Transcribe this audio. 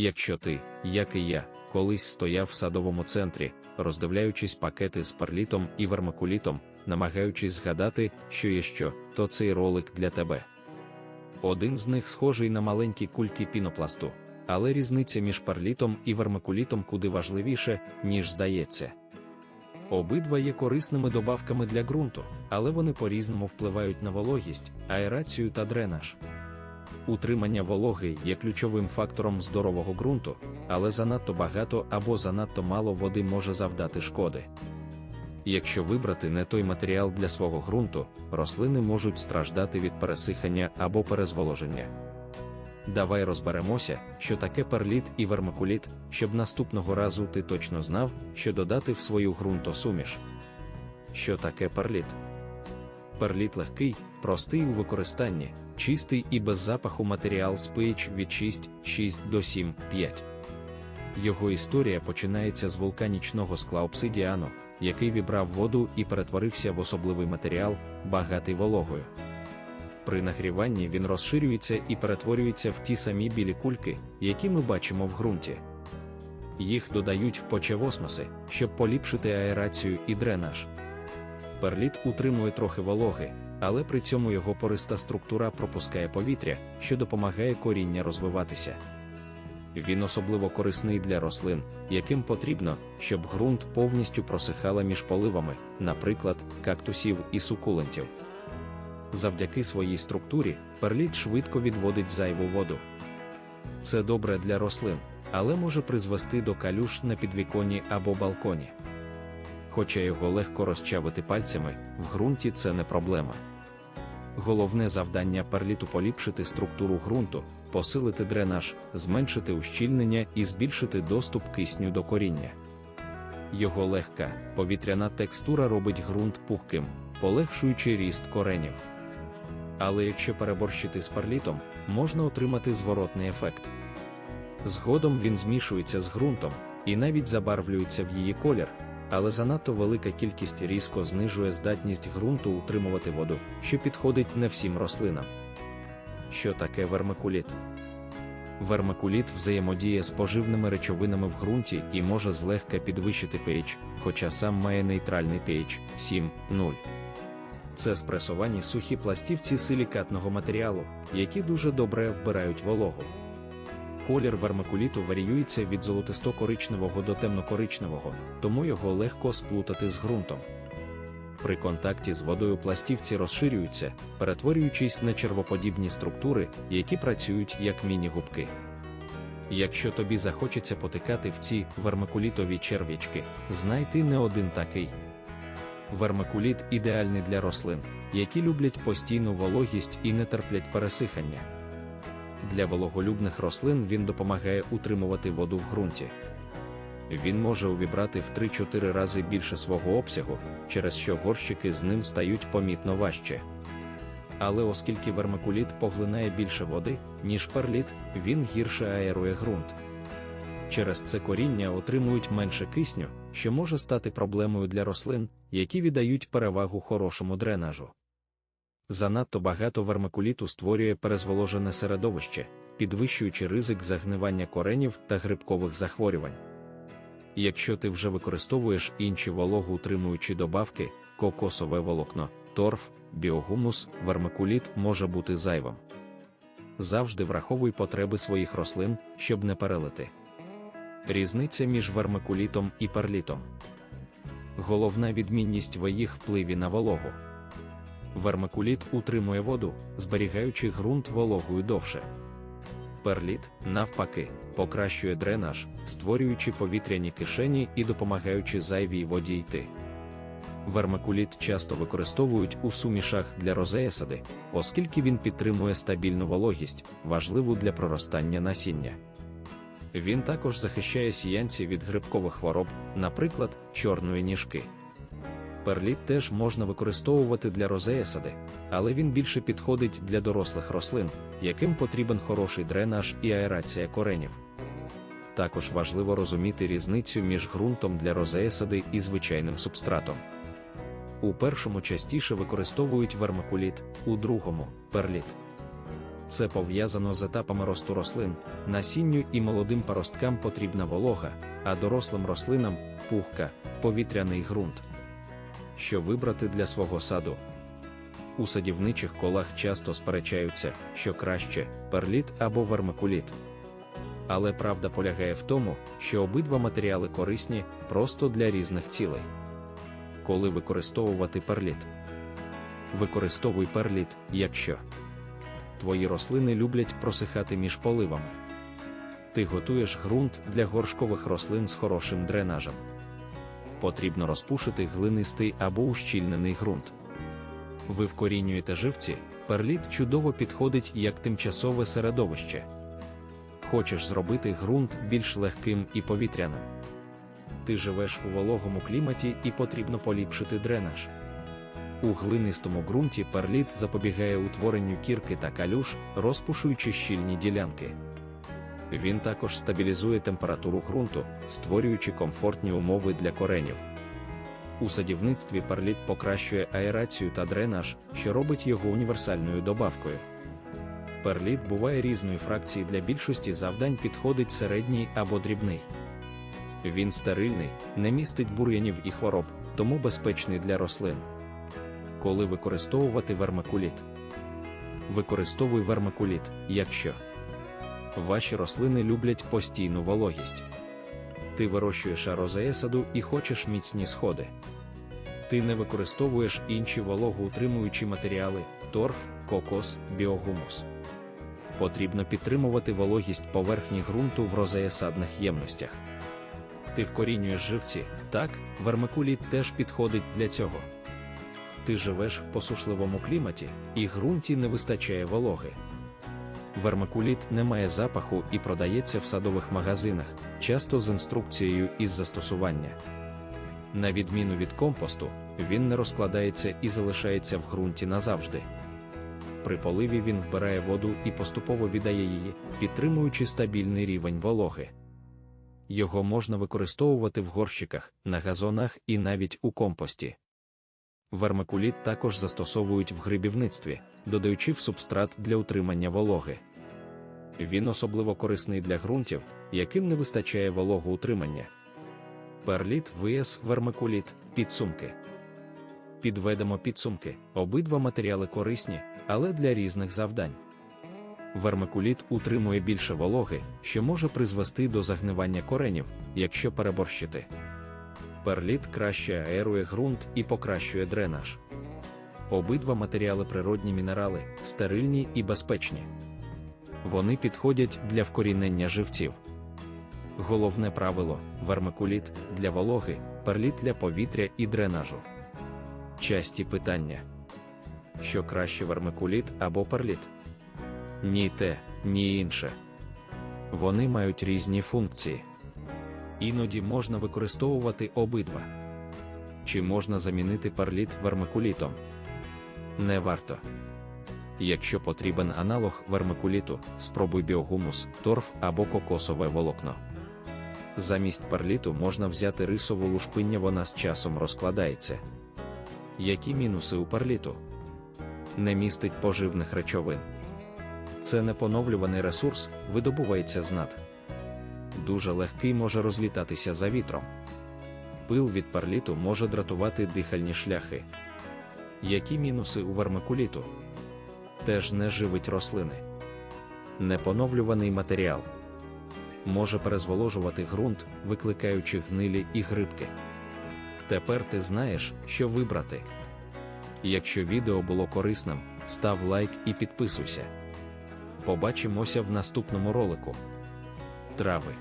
Якщо ти, як і я, колись стояв в садовому центрі, роздивляючись пакети з перлітом і вермикулітом, намагаючись згадати, що є що, то цей ролик для тебе. Один з них схожий на маленькі кульки пінопласту, але різниця між перлітом і вермикулітом куди важливіше, ніж здається. Обидва є корисними добавками для ґрунту, але вони по-різному впливають на вологість, аерацію та дренаж. Утримання вологи є ключовим фактором здорового ґрунту, але занадто багато або занадто мало води може завдати шкоди. Якщо вибрати не той матеріал для свого ґрунту, рослини можуть страждати від пересихання або перезволоження. Давай розберемося, що таке перліт і вермикуліт, щоб наступного разу ти точно знав, що додати в свою ґрунтосуміш. Що таке перліт? Перліт легкий, простий у використанні, чистий і без запаху матеріал з pH від 6, 6 до 7, 5. Його історія починається з вулканічного скла обсидіану, який вібрав воду і перетворився в особливий матеріал, багатий вологою. При нагріванні він розширюється і перетворюється в ті самі білі кульки, які ми бачимо в ґрунті. Їх додають в почевосмоси, щоб поліпшити аерацію і дренаж. Перліт утримує трохи вологи, але при цьому його пориста структура пропускає повітря, що допомагає коріння розвиватися. Він особливо корисний для рослин, яким потрібно, щоб ґрунт повністю просихала між поливами, наприклад, кактусів і сукулентів. Завдяки своїй структурі перліт швидко відводить зайву воду. Це добре для рослин, але може призвести до калюш на підвіконні або балконі. Хоча його легко розчавити пальцями, в ґрунті це не проблема. Головне завдання перліту поліпшити структуру ґрунту, посилити дренаж, зменшити ущільнення і збільшити доступ кисню до коріння. Його легка, повітряна текстура робить ґрунт пухким, полегшуючи ріст коренів. Але якщо переборщити з перлітом, можна отримати зворотний ефект. Згодом він змішується з ґрунтом і навіть забарвлюється в її колір, але занадто велика кількість різко знижує здатність ґрунту утримувати воду, що підходить не всім рослинам. Що таке вермикуліт? Вермикуліт взаємодіє з поживними речовинами в ґрунті і може злегка підвищити pH, хоча сам має нейтральний pH 7,0. Це спресовані сухі пластівці силікатного матеріалу, які дуже добре вбирають вологу. Колір вермикуліту варіюється від золотисто-коричневого до темно-коричневого, тому його легко сплутати з ґрунтом. При контакті з водою пластівці розширюються, перетворюючись на червоподібні структури, які працюють як міні-губки. Якщо тобі захочеться потикати в ці вермикулітові черв'ячки, знай ти не один такий. Вермикуліт ідеальний для рослин, які люблять постійну вологість і не терплять пересихання. Для вологолюбних рослин він допомагає утримувати воду в ґрунті. Він може увібрати в 3-4 рази більше свого обсягу, через що горщики з ним стають помітно важче. Але оскільки вермикуліт поглинає більше води, ніж перліт, він гірше аерує ґрунт. Через це коріння отримують менше кисню, що може стати проблемою для рослин, які віддають перевагу хорошому дренажу. Занадто багато вермикуліту створює перезволожене середовище, підвищуючи ризик загнивання коренів та грибкових захворювань. Якщо ти вже використовуєш інші вологоутримуючі добавки, кокосове волокно, торф, біогумус, вермикуліт може бути зайвим. Завжди враховуй потреби своїх рослин, щоб не перелити. Різниця між вермикулітом і перлітом. Головна відмінність в їх впливі на вологу. Вермикуліт утримує воду, зберігаючи ґрунт вологою довше. Перліт, навпаки, покращує дренаж, створюючи повітряні кишені і допомагаючи зайвій воді йти. Вермикуліт часто використовують у сумішах для розеясади, оскільки він підтримує стабільну вологість, важливу для проростання насіння. Він також захищає сіянці від грибкових хвороб, наприклад, чорної ніжки. Перліт теж можна використовувати для розеясади, але він більше підходить для дорослих рослин, яким потрібен хороший дренаж і аерація коренів. Також важливо розуміти різницю між ґрунтом для розеясади і звичайним субстратом. У першому частіше використовують вермикуліт, у другому перліт. Це пов'язано з етапами росту рослин, насінню і молодим паросткам потрібна волога, а дорослим рослинам пухка, повітряний ґрунт. Що вибрати для свого саду? У садівничих колах часто сперечаються, що краще перліт або вермикуліт. Але правда полягає в тому, що обидва матеріали корисні просто для різних цілей. Коли використовувати перліт? Використовуй перліт, якщо твої рослини люблять просихати між поливами. Ти готуєш ґрунт для горшкових рослин з хорошим дренажем. Потрібно розпушити глинистий або ущільнений ґрунт. Ви вкорінюєте живці, перліт чудово підходить як тимчасове середовище. Хочеш зробити ґрунт більш легким і повітряним. Ти живеш у вологому кліматі і потрібно поліпшити дренаж. У глинистому ґрунті перліт запобігає утворенню кірки та калюш, розпушуючи щільні ділянки. Він також стабілізує температуру ґрунту, створюючи комфортні умови для коренів. У садівництві перліт покращує аерацію та дренаж, що робить його універсальною добавкою. Перліт буває різної фракції для більшості завдань підходить середній або дрібний. Він стерильний, не містить бур'янів і хвороб, тому безпечний для рослин. Коли використовувати вермикуліт? Використовуй вермикуліт, якщо ваші рослини люблять постійну вологість. Ти вирощуєш арозеесаду і хочеш міцні сходи. Ти не використовуєш інші вологоутримуючі матеріали, торф, кокос, біогумус. Потрібно підтримувати вологість поверхні ґрунту в розеясадних ємностях. Ти вкорінюєш живці, так, вермикуліт теж підходить для цього. Ти живеш в посушливому кліматі, і ґрунті не вистачає вологи. Вермикуліт не має запаху і продається в садових магазинах, часто з інструкцією із застосування. На відміну від компосту, він не розкладається і залишається в ґрунті назавжди. При поливі він вбирає воду і поступово віддає її, підтримуючи стабільний рівень вологи. Його можна використовувати в горщиках, на газонах і навіть у компості. Вермикуліт також застосовують в грибівництві, додаючи в субстрат для утримання вологи. Він особливо корисний для ґрунтів, яким не вистачає вологоутримання. Перліт виас вермикуліт, підсумки. Підведемо підсумки. Обидва матеріали корисні, але для різних завдань. Вермикуліт утримує більше вологи, що може призвести до загнивання коренів, якщо переборщити. Перліт краще аерує ґрунт і покращує дренаж. Обидва матеріали природні мінерали, стерильні і безпечні. Вони підходять для вкорінення живців. Головне правило вермикуліт для вологи, перліт для повітря і дренажу. Часті питання: що краще вермикуліт або перліт? Ні те, ні інше. Вони мають різні функції. Іноді можна використовувати обидва. Чи можна замінити перліт вермикулітом? Не варто. Якщо потрібен аналог вермикуліту, спробуй біогумус, торф або кокосове волокно. Замість перліту можна взяти рисову лушпиння, вона з часом розкладається. Які мінуси у перліту? Не містить поживних речовин. Це непоновлюваний ресурс, видобувається з над. Дуже легкий може розлітатися за вітром. Пил від перліту може дратувати дихальні шляхи. Які мінуси у вермикуліту? Теж не живить рослини. Непоновлюваний матеріал може перезволожувати ґрунт, викликаючи гнилі і грибки. Тепер ти знаєш, що вибрати. Якщо відео було корисним, став лайк і підписуйся. Побачимося в наступному ролику. Трави